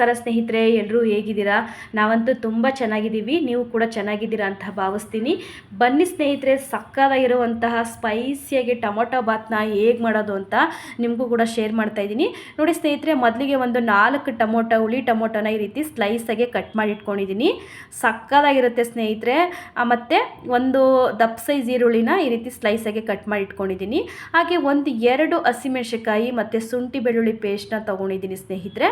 ನಮಸ್ಕಾರ ಸ್ನೇಹಿತರೆ ಎಲ್ಲರೂ ಹೇಗಿದ್ದೀರಾ? ನಾವಂತೂ ತುಂಬ ಚೆನ್ನಾಗಿದ್ದೀವಿ. ನೀವು ಕೂಡ ಚೆನ್ನಾಗಿದ್ದೀರಾ ಅಂತ ಭಾವಿಸ್ತೀನಿ. ಬನ್ನಿ ಸ್ನೇಹಿತರೆ ಸಕ್ಕದಾಗಿರುವಂತಹ ಸ್ಪೈಸಿಯಾಗಿ ಟೊಮೊಟೊ ಬಾತ್ನ ಹೇಗೆ ಮಾಡೋದು ಅಂತ ನಿಮಗೂ ಕೂಡ ಶೇರ್ ಮಾಡ್ತಾ ಇದ್ದೀನಿ. ನೋಡಿ ಸ್ನೇಹಿತರೆ, ಮೊದಲಿಗೆ ಒಂದು ನಾಲ್ಕು ಟೊಮೊಟೊ, ಹುಳಿ ಟೊಮೊಟೊನ ಈ ರೀತಿ ಸ್ಲೈಸಾಗೆ ಕಟ್ ಮಾಡಿ ಇಟ್ಕೊಂಡಿದ್ದೀನಿ. ಸಕ್ಕದಾಗಿರುತ್ತೆ ಸ್ನೇಹಿತರೆ. ಮತ್ತು ಒಂದು ದಪ್ಪ ಸೈಜ್ ಈರುಳ್ಳಿನ ಈ ರೀತಿ ಸ್ಲೈಸಾಗೆ ಕಟ್ ಮಾಡಿ ಇಟ್ಕೊಂಡಿದ್ದೀನಿ. ಹಾಗೆ ಒಂದು ಎರಡು ಹಸಿಮೆಣಸಿಕಾಯಿ ಮತ್ತು ಶುಂಠಿ ಬೆಳ್ಳುಳ್ಳಿ ಪೇಸ್ಟ್ನ ತೊಗೊಂಡಿದ್ದೀನಿ ಸ್ನೇಹಿತರೆ.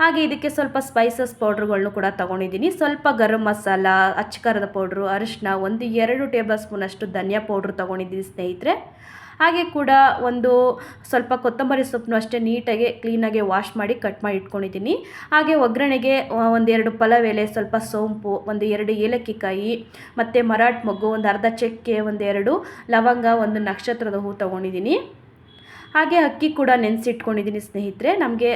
ಹಾಗೆ ಇದಕ್ಕೆ ಸ್ವಲ್ಪ ಸ್ಪೈಸಸ್ ಪೌಡ್ರುಗಳನ್ನು ಕೂಡ ತೊಗೊಂಡಿದ್ದೀನಿ. ಸ್ವಲ್ಪ ಗರಂ ಮಸಾಲ ಅಚ್ಚಕಾರದ ಪೌಡ್ರು ಅರಿಶಿನ ಒಂದು ಎರಡು ಟೇಬಲ್ ಸ್ಪೂನ್ ಅಷ್ಟು ಧನಿಯಾ ಪೌಡ್ರು ತೊಗೊಂಡಿದ್ದೀನಿ ಸ್ನೇಹಿತರೆ. ಹಾಗೆ ಕೂಡ ಒಂದು ಸ್ವಲ್ಪ ಕೊತ್ತಂಬರಿ ಸೊಪ್ಪನ್ನು ಅಷ್ಟೇ ನೀಟಾಗಿ ಕ್ಲೀನಾಗಿ ವಾಶ್ ಮಾಡಿ ಕಟ್ ಮಾಡಿ ಇಟ್ಕೊಂಡಿದ್ದೀನಿ. ಹಾಗೆ ಒಗ್ಗರಣೆಗೆ ಒಂದೆರಡು ಪಲಾವ್ ಎಲೆ ಸ್ವಲ್ಪ ಸೋಂಪು, ಒಂದು ಎರಡು ಏಲಕ್ಕಿ ಕಾಯಿ ಮತ್ತು ಮರಾಠ್ ಮೊಗ್ಗು, ಒಂದು ಅರ್ಧ ಚಕ್ಕೆ, ಒಂದೆರಡು ಲವಂಗ, ಒಂದು ನಕ್ಷತ್ರದ ಹೂ ತೊಗೊಂಡಿದ್ದೀನಿ. ಹಾಗೆ ಅಕ್ಕಿ ಕೂಡ ನೆನೆಸಿಟ್ಕೊಂಡಿದ್ದೀನಿ ಸ್ನೇಹಿತರೆ. ನಮಗೆ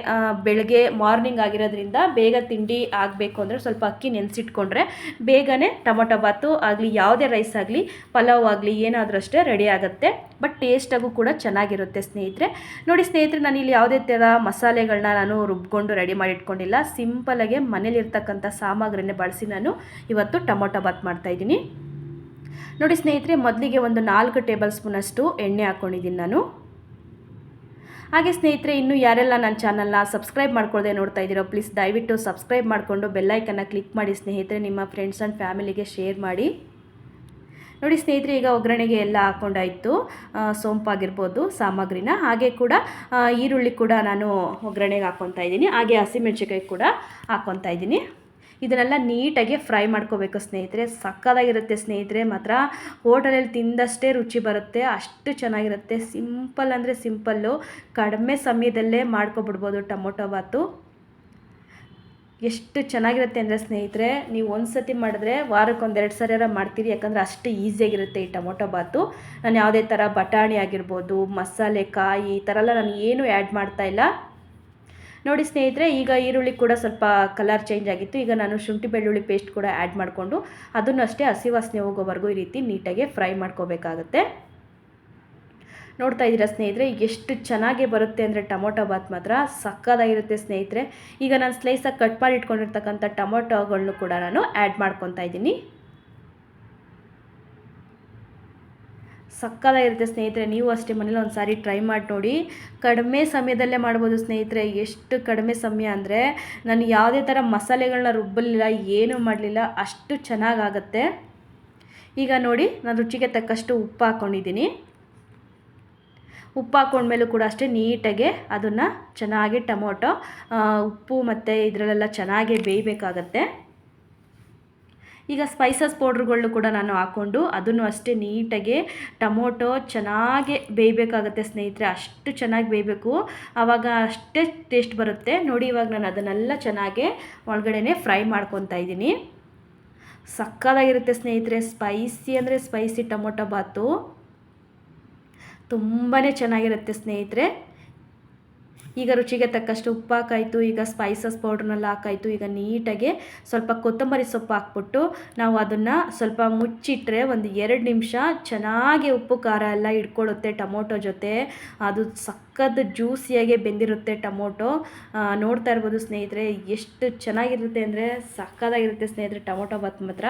ಬೆಳಗ್ಗೆ ಮಾರ್ನಿಂಗ್ ಆಗಿರೋದ್ರಿಂದ ಬೇಗ ತಿಂಡಿ ಆಗಬೇಕು ಅಂದರೆ ಸ್ವಲ್ಪ ಅಕ್ಕಿ ನೆನೆಸಿಟ್ಕೊಂಡ್ರೆ ಬೇಗನೆ ಟೊಮೊಟೊ ಬಾತು ಆಗಲಿ, ಯಾವುದೇ ರೈಸ್ ಆಗಲಿ, ಪಲಾವ್ ಆಗಲಿ ಏನಾದರೂ ಅಷ್ಟೇ ರೆಡಿ ಆಗುತ್ತೆ. ಬಟ್ ಟೇಸ್ಟಾಗೂ ಕೂಡ ಚೆನ್ನಾಗಿರುತ್ತೆ ಸ್ನೇಹಿತರೆ. ನೋಡಿ ಸ್ನೇಹಿತರೆ ನಾನು ಇಲ್ಲಿ ಯಾವುದೇ ಥರ ಮಸಾಲೆಗಳನ್ನ ನಾನು ರುಬ್ಕೊಂಡು ರೆಡಿ ಮಾಡಿಟ್ಕೊಂಡಿಲ್ಲ. ಸಿಂಪಲಾಗೆ ಮನೇಲಿರ್ತಕ್ಕಂಥ ಸಾಮಗ್ರಿನೇ ಬಳಸಿ ನಾನು ಇವತ್ತು ಟೊಮೊಟೊ ಬಾತ್ ಮಾಡ್ತಾಯಿದ್ದೀನಿ ನೋಡಿ ಸ್ನೇಹಿತರೆ, ಮೊದಲಿಗೆ ಒಂದು ನಾಲ್ಕು ಟೇಬಲ್ ಸ್ಪೂನಷ್ಟು ಎಣ್ಣೆ ಹಾಕ್ಕೊಂಡಿದ್ದೀನಿ ನಾನು. ಹಾಗೆ ಸ್ನೇಹಿತರೆ, ಇನ್ನೂ ಯಾರೆಲ್ಲ ನನ್ನ ಚಾನಲ್ನ ಸಬ್ಸ್ಕ್ರೈಬ್ ಮಾಡ್ಕೊಳ್ಳದೆ ನೋಡ್ತಾ ಇದ್ದೀರೋ, ಪ್ಲೀಸ್ ದಯವಿಟ್ಟು ಸಬ್ಸ್ಕ್ರೈಬ್ ಮಾಡಿಕೊಂಡು ಬೆಲ್ಲೈಕನ್ನು ಕ್ಲಿಕ್ ಮಾಡಿ ಸ್ನೇಹಿತರೆ, ನಿಮ್ಮ ಫ್ರೆಂಡ್ಸ್ ಆ್ಯಂಡ್ ಫ್ಯಾಮಿಲಿಗೆ ಶೇರ್ ಮಾಡಿ. ನೋಡಿ ಸ್ನೇಹಿತರೆ, ಈಗ ಒಗ್ಗರಣೆಗೆ ಎಲ್ಲ ಹಾಕ್ಕೊಂಡಾಯಿತು ಸೋಂಪಾಗಿರ್ಬೋದು, ಸಾಮಗ್ರಿನ. ಹಾಗೆ ಕೂಡ ಈರುಳ್ಳಿ ಕೂಡ ನಾನು ಒಗ್ಗರಣೆಗೆ ಹಾಕ್ಕೊತಾ ಇದ್ದೀನಿ. ಹಾಗೆ ಹಸಿಮೆಣ್ಸಿಕಾಯಿ ಕೂಡ ಹಾಕ್ಕೊತಾ ಇದ್ದೀನಿ. ಇದನ್ನೆಲ್ಲ ನೀಟಾಗಿ ಫ್ರೈ ಮಾಡ್ಕೋಬೇಕು ಸ್ನೇಹಿತರೆ. ಸಕ್ಕದಾಗಿರುತ್ತೆ ಸ್ನೇಹಿತರೆ. ಮಾತ್ರ ಹೋಟೆಲಲ್ಲಿ ತಿಂದಷ್ಟೇ ರುಚಿ ಬರುತ್ತೆ. ಅಷ್ಟು ಚೆನ್ನಾಗಿರುತ್ತೆ. ಸಿಂಪಲ್ ಅಂದರೆ ಸಿಂಪಲ್ಲು. ಕಡಿಮೆ ಸಮಯದಲ್ಲೇ ಮಾಡ್ಕೊಬಿಡ್ಬೋದು ಟೊಮೊಟೊ ಬಾತು. ಎಷ್ಟು ಚೆನ್ನಾಗಿರುತ್ತೆ ಅಂದರೆ ಸ್ನೇಹಿತರೆ, ನೀವು ಒಂದು ಸತಿ ಮಾಡಿದ್ರೆ ವಾರಕ್ಕೆ ಒಂದೆರಡು ಸರಿಯಾರ ಮಾಡ್ತೀರಿ. ಯಾಕಂದರೆ ಅಷ್ಟು ಈಸಿಯಾಗಿರುತ್ತೆ ಈ ಟೊಮೊಟೊ ಬಾತು. ನಾನು ಯಾವುದೇ ಥರ ಬಟಾಣಿ ಆಗಿರ್ಬೋದು, ಮಸಾಲೆ, ಕಾಯಿ ಈ ಥರ ಎಲ್ಲ ನಾನು ಏನೂ ಆ್ಯಡ್ ಮಾಡ್ತಾ ಇಲ್ಲ. ನೋಡಿ ಸ್ನೇಹಿತರೆ, ಈಗ ಈರುಳ್ಳಿ ಕೂಡ ಸ್ವಲ್ಪ ಕಲರ್ ಚೇಂಜ್ ಆಗಿತ್ತು. ಈಗ ನಾನು ಶುಂಠಿ ಬೆಳ್ಳುಳ್ಳಿ ಪೇಸ್ಟ್ ಕೂಡ ಆ್ಯಡ್ ಮಾಡಿಕೊಂಡು ಅದನ್ನು ಅಷ್ಟೇ ಹಸಿ ವಾಸನೆ ಹೋಗೋವರೆಗೂ ಈ ರೀತಿ ನೀಟಾಗಿ ಫ್ರೈ ಮಾಡ್ಕೋಬೇಕಾಗತ್ತೆ. ನೋಡ್ತಾ ಇದ್ದೀರಾ ಸ್ನೇಹಿತರೆ, ಎಷ್ಟು ಚೆನ್ನಾಗಿ ಬರುತ್ತೆ ಅಂದರೆ ಟೊಮೊಟೊ ಬಾತ್ ಮಾತ್ರ ಸಕ್ಕದಾಗಿರುತ್ತೆ ಸ್ನೇಹಿತರೆ. ಈಗ ನಾನು ಸ್ಲೈಸಾಗಿ ಕಟ್ ಮಾಡಿ ಇಟ್ಕೊಂಡಿರ್ತಕ್ಕಂಥ ಟೊಮೊಟೊಗಳನ್ನು ಕೂಡ ನಾನು ಆ್ಯಡ್ ಮಾಡ್ಕೊತಾ ಇದ್ದೀನಿ. ಸಕ್ಕದಾಗಿರುತ್ತೆ ಸ್ನೇಹಿತರೆ, ನೀವು ಅಷ್ಟೇ ಮನೇಲಿ ಒಂದು ಸಾರಿ ಟ್ರೈ ಮಾಡಿ ನೋಡಿ. ಕಡಿಮೆ ಸಮಯದಲ್ಲೇ ಮಾಡ್ಬೋದು ಸ್ನೇಹಿತರೆ, ಎಷ್ಟು ಕಡಿಮೆ ಸಮಯ ಅಂದರೆ ನಾನು ಯಾವುದೇ ಥರ ಮಸಾಲೆಗಳನ್ನ ರುಬ್ಬಲಿಲ್ಲ ಏನೂ ಮಾಡಲಿಲ್ಲ, ಅಷ್ಟು ಚೆನ್ನಾಗಾಗತ್ತೆ. ಈಗ ನೋಡಿ, ನಾನು ರುಚಿಗೆ ತಕ್ಕಷ್ಟು ಉಪ್ಪು ಹಾಕ್ಕೊಂಡಿದ್ದೀನಿ ಉಪ್ಪು ಹಾಕ್ಕೊಂಡ್ಮೇಲೂ ಕೂಡ ಅಷ್ಟೇ ನೀಟಾಗಿ ಅದನ್ನು ಚೆನ್ನಾಗಿ ಟೊಮೊಟೊ ಉಪ್ಪು ಮತ್ತು ಇದರಲ್ಲೆಲ್ಲ ಚೆನ್ನಾಗಿ ಬೇಯಬೇಕಾಗತ್ತೆ. ಈಗ ಸ್ಪೈಸಸ್ ಪೌಡ್ರುಗಳನ್ನು ಕೂಡ ನಾನು ಹಾಕ್ಕೊಂಡು ಅದನ್ನು ಅಷ್ಟೇ ನೀಟಾಗಿ ಟೊಮೊಟೊ ಚೆನ್ನಾಗಿ ಬೇಯಬೇಕಾಗತ್ತೆ ಸ್ನೇಹಿತರೆ, ಅಷ್ಟು ಚೆನ್ನಾಗಿ ಬೇಯಬೇಕು. ಆವಾಗ ಅಷ್ಟೇ ಟೇಸ್ಟ್ ಬರುತ್ತೆ. ನೋಡಿ ಇವಾಗ ನಾನು ಅದನ್ನೆಲ್ಲ ಚೆನ್ನಾಗಿ ಒಳಗಡೆ ಫ್ರೈ ಮಾಡ್ಕೊತಾ ಇದ್ದೀನಿ. ಸಕ್ಕದಾಗಿರುತ್ತೆ ಸ್ನೇಹಿತರೆ ಸ್ಪೈಸಿ ಅಂದರೆ ಸ್ಪೈಸಿ ಟೊಮೊಟೊ ಬಾತು. ತುಂಬಾ ಚೆನ್ನಾಗಿರುತ್ತೆ ಸ್ನೇಹಿತರೆ. ಈಗ ರುಚಿಗೆ ತಕ್ಕಷ್ಟು ಉಪ್ಪು ಹಾಕಾಯಿತು ಈಗ ಸ್ಪೈಸಸ್ ಪೌಡ್ರನ್ನೆಲ್ಲ ಹಾಕಾಯಿತು, ಈಗ ನೀಟಾಗಿ ಸ್ವಲ್ಪ ಕೊತ್ತಂಬರಿ ಸೊಪ್ಪು ಹಾಕ್ಬಿಟ್ಟು ನಾವು ಅದನ್ನು ಸ್ವಲ್ಪ ಮುಚ್ಚಿಟ್ರೆ ಒಂದು ಎರಡು ನಿಮಿಷ ಚೆನ್ನಾಗಿ ಉಪ್ಪು, ಖಾರ ಎಲ್ಲ ಇಟ್ಕೊಳ್ಳುತ್ತೆ ಟೊಮೊಟೊ ಜೊತೆ. ಅದು ಸಕ್ಕದ್ದು ಜ್ಯೂಸಿಯಾಗೆ ಬೆಂದಿರುತ್ತೆ ಟೊಮೊಟೊ. ನೋಡ್ತಾ ಇರ್ಬೋದು ಸ್ನೇಹಿತರೆ, ಎಷ್ಟು ಚೆನ್ನಾಗಿರುತ್ತೆ ಅಂದರೆ ಸಕ್ಕದಾಗಿರುತ್ತೆ ಸ್ನೇಹಿತರೆ ಟೊಮೊಟೊ ಬಾತ್ ಮಾತ್ರ.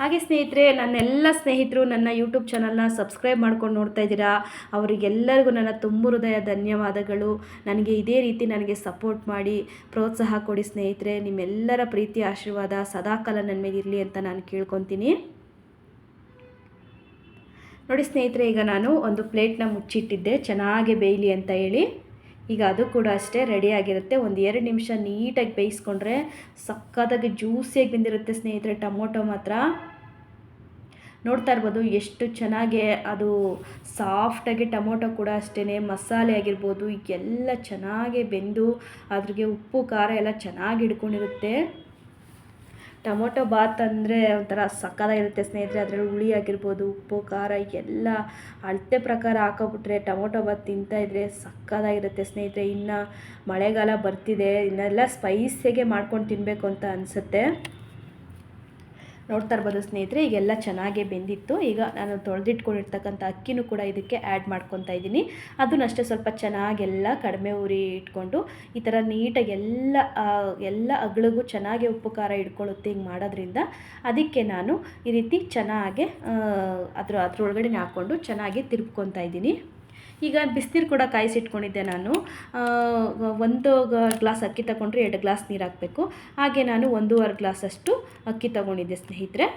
ಹಾಗೆ ಸ್ನೇಹಿತರೆ, ನನ್ನೆಲ್ಲ ಸ್ನೇಹಿತರು ನನ್ನ ಯೂಟ್ಯೂಬ್ ಚಾನಲ್ನ ಸಬ್ಸ್ಕ್ರೈಬ್ ಮಾಡ್ಕೊಂಡು ನೋಡ್ತಾ ಇದ್ದೀರಾ? ಅವರಿಗೆಲ್ಲರಿಗೂ ನನ್ನ ತುಂಬ ಹೃದಯ ಧನ್ಯವಾದಗಳು. ನನಗೆ ಇದೇ ರೀತಿ ನನಗೆ ಸಪೋರ್ಟ್ ಮಾಡಿ, ಪ್ರೋತ್ಸಾಹ ಕೊಡಿ ಸ್ನೇಹಿತರೆ. ನಿಮ್ಮೆಲ್ಲರ ಪ್ರೀತಿ ಆಶೀರ್ವಾದ ಸದಾಕಾಲ ನನ್ನ ಮೇಲಿರಲಿ ಅಂತ ನಾನು ಕೇಳ್ಕೊತೀನಿ. ನೋಡಿ ಸ್ನೇಹಿತರೆ, ಈಗ ನಾನು ಒಂದು ಪ್ಲೇಟ್ನ ಮುಚ್ಚಿಟ್ಟಿದ್ದೆ. ಚೆನ್ನಾಗಿ ಬೇಯಲಿ ಅಂತ ಹೇಳಿ. ಈಗ ಅದು ಕೂಡ ಅಷ್ಟೇ ರೆಡಿಯಾಗಿರುತ್ತೆ ಒಂದು ಎರಡು ನಿಮಿಷ ನೀಟಾಗಿ ಬೇಯಿಸ್ಕೊಂಡ್ರೆ ಸಕ್ಕತ್ತಾಗಿ ಜ್ಯೂಸಿಯಾಗಿ ಬಂದಿರುತ್ತೆ ಸ್ನೇಹಿತರೆ, ಟೊಮೊಟೊ ಮಾತ್ರ. ನೋಡ್ತಾ ಇರ್ಬೋದು ಎಷ್ಟು ಚೆನ್ನಾಗಿ ಅದು ಸಾಫ್ಟಾಗಿ ಟೊಮೊಟೊ ಕೂಡ ಅಷ್ಟೇ ಮಸಾಲೆ ಆಗಿರ್ಬೋದು ಎಲ್ಲ ಚೆನ್ನಾಗಿ ಬೆಂದು ಅದ್ರಿಗೆ ಉಪ್ಪು, ಖಾರ ಎಲ್ಲ ಚೆನ್ನಾಗಿ ಹಿಡ್ಕೊಂಡಿರುತ್ತೆ. ಟೊಮೊಟೊ ಬಾತ್ ಅಂದರೆ ಒಂಥರ ಸಕ್ಕದಾಗಿರುತ್ತೆ ಸ್ನೇಹಿತರೆ. ಅದರಲ್ಲಿ ಹುಳಿ ಆಗಿರ್ಬೋದು, ಉಪ್ಪು, ಖಾರ ಎಲ್ಲ ಅಳತೆ ಪ್ರಕಾರ ಹಾಕೋಬಿಟ್ರೆ ಟೊಮೊಟೊ ಬಾತ್ ತಿಂತಾ ಇದ್ರೆ ಸಕ್ಕದಾಗಿರುತ್ತೆ ಸ್ನೇಹಿತರೆ. ಇನ್ನು ಮಳೆಗಾಲ ಬರ್ತಿದೆ, ಇನ್ನೆಲ್ಲ ಸ್ಪೈಸಿಯಾಗೆ ಮಾಡ್ಕೊಂಡು ತಿನ್ನಬೇಕು ಅಂತ ಅನಿಸುತ್ತೆ. ನೋಡ್ತಾ ಇರ್ಬೋದು ಸ್ನೇಹಿತರೆ, ಈಗೆಲ್ಲ ಚೆನ್ನಾಗೇ ಬೆಂದಿತ್ತು. ಈಗ ನಾನು ತೊಳೆದಿಟ್ಕೊಂಡಿರ್ತಕ್ಕಂಥ ಅಕ್ಕಿನೂ ಕೂಡ ಇದಕ್ಕೆ ಆ್ಯಡ್ ಮಾಡ್ಕೊತಾ ಇದ್ದೀನಿ. ಅದನ್ನಷ್ಟೇ ಸ್ವಲ್ಪ ಚೆನ್ನಾಗೆಲ್ಲ ಕಡಿಮೆ ಉರಿ ಇಟ್ಕೊಂಡು, ಈ ಥರ ನೀಟಾಗಿ ಎಲ್ಲ ಎಲ್ಲ ಅಗಳಿಗೂ ಚೆನ್ನಾಗಿ ಉಪ್ಪು ಖಾರ ಇಟ್ಕೊಳ್ಳುತ್ತೆ ಹಿಂಗೆ ಮಾಡೋದ್ರಿಂದ ಅದಕ್ಕೆ ನಾನು ಈ ರೀತಿ ಚೆನ್ನಾಗೆ ಅದರ ಅದ್ರ, ಅದ್ರೊಳಗಡೆ ಹಾಕ್ಕೊಂಡು ಚೆನ್ನಾಗಿ ತಿರುಪ್ಕೊತಾ ಇದ್ದೀನಿ. ಈಗ ಬಿಸಿನೀರು ಕೂಡ ಕಾಯಿಸಿಟ್ಕೊಂಡಿದ್ದೆ ನಾನು. ಒಂದು ಗ್ಲಾಸ್ ಅಕ್ಕಿ ತಗೊಂಡ್ರೆ ಎರಡು ಗ್ಲಾಸ್ ನೀರು ಹಾಕಬೇಕು. ಹಾಗೆ ನಾನು ಒಂದೂವರೆ ಗ್ಲಾಸಷ್ಟು ಅಕ್ಕಿ ತಗೊಂಡಿದ್ದೆ ಸ್ನೇಹಿತರೆ.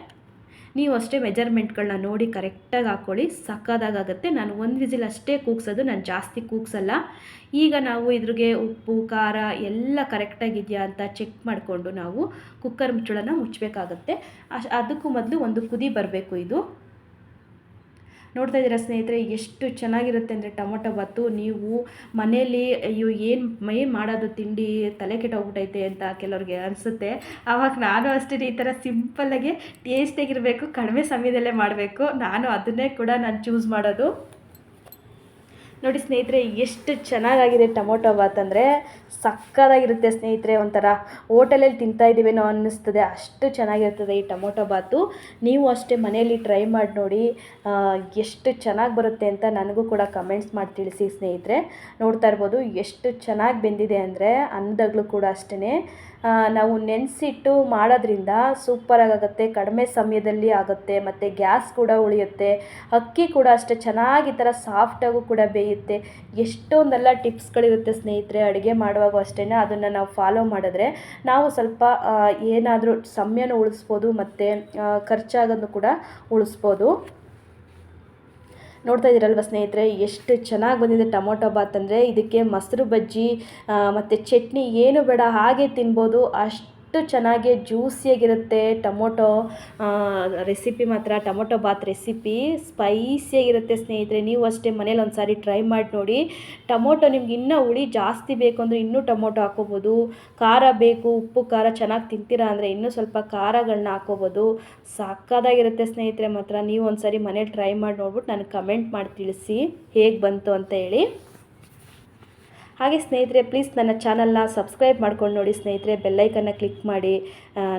ನೀವು ಅಷ್ಟೇ ಮೆಜರ್ಮೆಂಟ್ಗಳನ್ನ ನೋಡಿ ಕರೆಕ್ಟಾಗಿ ಹಾಕ್ಕೊಳ್ಳಿ ಸಕ್ಕದಾಗುತ್ತೆ ನಾನು ಒಂದು ವಿಸಿಲ್ ಅಷ್ಟೇ ಕೂಗ್ಸೋದು. ನಾನು ಜಾಸ್ತಿ ಕೂಗ್ಸಲ್ಲ. ಈಗ ನಾವು ಇದ್ರಿಗೆ ಉಪ್ಪು, ಖಾರ ಎಲ್ಲ ಕರೆಕ್ಟಾಗಿದೆಯಾ ಅಂತ ಚೆಕ್ ಮಾಡಿಕೊಂಡು ನಾವು ಕುಕ್ಕರ್ ಮುಚ್ಚಳನ ಮುಚ್ಚಬೇಕಾಗತ್ತೆ. ಅದಕ್ಕೂ ಮೊದಲು ಒಂದು ಕುದಿ ಬರಬೇಕು ಇದು. ನೋಡ್ತಾ ಇದ್ದೀರಾ ಸ್ನೇಹಿತರೆ, ಎಷ್ಟು ಚೆನ್ನಾಗಿರುತ್ತೆ ಅಂದರೆ ಟೊಮೊಟೊ ಬಾತು ನೀವು ಮನೆಯಲ್ಲಿ ಅಯ್ಯೋ, ಏನು ಏನು ಮಾಡೋದು ತಿಂಡಿ, ತಲೆ ಕೆಟ್ಟೋಗ್ಬಿಟ್ಟೈತೆ ಅಂತ ಕೆಲವ್ರಿಗೆ ಅನಿಸುತ್ತೆ. ಆವಾಗ ನಾನು ಅಷ್ಟೇ ಈ ಥರ ಸಿಂಪಲ್ಲಾಗಿ ಟೇಸ್ಟಾಗಿರಬೇಕು ಕಡಿಮೆ ಸಮಯದಲ್ಲೇ ಮಾಡಬೇಕು. ನಾನು ಅದನ್ನೇ ಕೂಡ ನಾನು ಚೂಸ್ ಮಾಡೋದು. ನೋಡಿ ಸ್ನೇಹಿತರೆ, ಎಷ್ಟು ಚೆನ್ನಾಗಾಗಿದೆ ಟೊಮೊಟೊ ಬಾತ್ ಅಂದರೆ. ಸಕ್ಕತ್ತಾಗಿರುತ್ತೆ ಸ್ನೇಹಿತರೆ, ಒಂಥರ ಹೋಟೆಲಲ್ಲಿ ತಿಂತಾ ಇದ್ದೀವೇನೋ ಅನ್ನಿಸ್ತದೆ, ಅಷ್ಟು ಚೆನ್ನಾಗಿರ್ತದೆ ಈ ಟೊಮೊಟೊ ಬಾತು ನೀವು ಅಷ್ಟೇ ಮನೆಯಲ್ಲಿ ಟ್ರೈ ಮಾಡಿ ನೋಡಿ ಎಷ್ಟು ಚೆನ್ನಾಗಿ ಬರುತ್ತೆ ಅಂತ ನನಗೂ ಕೂಡ ಕಮೆಂಟ್ಸ್ ಮಾಡಿ ತಿಳಿಸಿ ಸ್ನೇಹಿತರೆ. ನೋಡ್ತಾ ಇರ್ಬೋದು, ಎಷ್ಟು ಚೆನ್ನಾಗಿ ಬೆಂದಿದೆ ಅಂದರೆ ಅನ್ನದಾಗಲೂ ಕೂಡ ಅಷ್ಟೇ ನಾವು ನೆನೆಸಿಟ್ಟು ಮಾಡೋದ್ರಿಂದ ಸೂಪರಾಗಿ ಆಗುತ್ತೆ ಕಡಿಮೆ ಸಮಯದಲ್ಲಿ ಆಗುತ್ತೆ, ಮತ್ತು ಗ್ಯಾಸ್ ಕೂಡ ಉಳಿಯುತ್ತೆ, ಅಕ್ಕಿ ಕೂಡ ಅಷ್ಟೇ ಚೆನ್ನಾಗಿ ಈ ಥರ ಸಾಫ್ಟಾಗೂ ಕೂಡ ಬೇಯುತ್ತೆ. ಎಷ್ಟೊಂದೆಲ್ಲ ಟಿಪ್ಸ್ಗಳಿರುತ್ತೆ ಸ್ನೇಹಿತರೆ, ಅಡುಗೆ ಮಾಡುವಾಗ ಅಷ್ಟೇ ಅದನ್ನು ನಾವು ಫಾಲೋ ಮಾಡಿದ್ರೆ ನಾವು ಸ್ವಲ್ಪ ಏನಾದರೂ ಸಮಯನೂ ಉಳಿಸ್ಬೋದು, ಮತ್ತು ಖರ್ಚಾಗೋದು ಕೂಡ ಉಳಿಸ್ಬೋದು. ನೋಡ್ತಾ ಇದ್ದೀರಲ್ವ ಸ್ನೇಹಿತರೆ, ಎಷ್ಟು ಚೆನ್ನಾಗಿ ಬಂದಿದೆ ಟೊಮೊಟೊ ಬಾತ್ ಅಂದರೆ. ಇದಕ್ಕೆ ಮೊಸರು ಬಜ್ಜಿ ಮತ್ತು ಚಟ್ನಿ ಏನು ಬೇಡ, ಹಾಗೆ ತಿನ್ಬೋದು. ಅಷ್ಟು ಚೆನ್ನಾಗಿ ಜ್ಯೂಸಿಯಾಗಿರುತ್ತೆ ಟೊಮೊಟೊ ರೆಸಿಪಿ ಮಾತ್ರ, ಟೊಮೊಟೊ ಬಾತ್ ರೆಸಿಪಿ ಸ್ಪೈಸಿಯಾಗಿರುತ್ತೆ ಸ್ನೇಹಿತರೆ, ನೀವು ಅಷ್ಟೇ ಮನೇಲಿ ಒಂದು ಸಾರಿ ಟ್ರೈ ಮಾಡಿ ನೋಡಿ. ಟೊಮೊಟೊ ನಿಮ್ಗೆ ಇನ್ನೂ ಹುಳಿ ಜಾಸ್ತಿ ಬೇಕು ಅಂದರೆ ಇನ್ನೂ ಟೊಮೊಟೊ ಹಾಕೋಬೋದು ಖಾರ ಬೇಕು, ಉಪ್ಪು, ಖಾರ ಚೆನ್ನಾಗಿ ತಿಂತೀರಾ ಅಂದರೆ ಇನ್ನೂ ಸ್ವಲ್ಪ ಖಾರಗಳನ್ನ ಹಾಕೋಬೋದು ಸಾಕಾದಾಗಿರುತ್ತೆ ಸ್ನೇಹಿತರೆ ಮಾತ್ರ, ನೀವು ಒಂದು ಸಾರಿ ಮನೇಲಿ ಟ್ರೈ ಮಾಡಿ ನೋಡ್ಬಿಟ್ಟು ನನಗೆ ಕಮೆಂಟ್ ಮಾಡಿ ತಿಳಿಸಿ ಹೇಗೆ ಬಂತು ಅಂತ ಹೇಳಿ. ಹಾಗೆ ಸ್ನೇಹಿತರೆ ಪ್ಲೀಸ್ ನನ್ನ ಚಾನಲ್ನ ಸಬ್ಸ್ಕ್ರೈಬ್ ಮಾಡ್ಕೊಂಡು ನೋಡಿ ಸ್ನೇಹಿತರೆ ಬೆಲ್ಲೈಕನ್ನು ಕ್ಲಿಕ್ ಮಾಡಿ.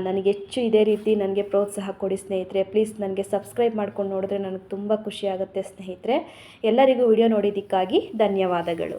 ನನಗೆ ಹೆಚ್ಚು ಇದೇ ರೀತಿ ನನಗೆ ಪ್ರೋತ್ಸಾಹ ಕೊಡಿ ಸ್ನೇಹಿತರೆ. ಪ್ಲೀಸ್ ನನಗೆ ಸಬ್ಸ್ಕ್ರೈಬ್ ಮಾಡ್ಕೊಂಡು ನೋಡಿದ್ರೆ ನನಗೆ ತುಂಬ ಖುಷಿ ಆಗುತ್ತೆ ಸ್ನೇಹಿತರೆ. ಎಲ್ಲರಿಗೂ ವಿಡಿಯೋ ನೋಡಿದ್ದಕ್ಕಾಗಿ ಧನ್ಯವಾದಗಳು.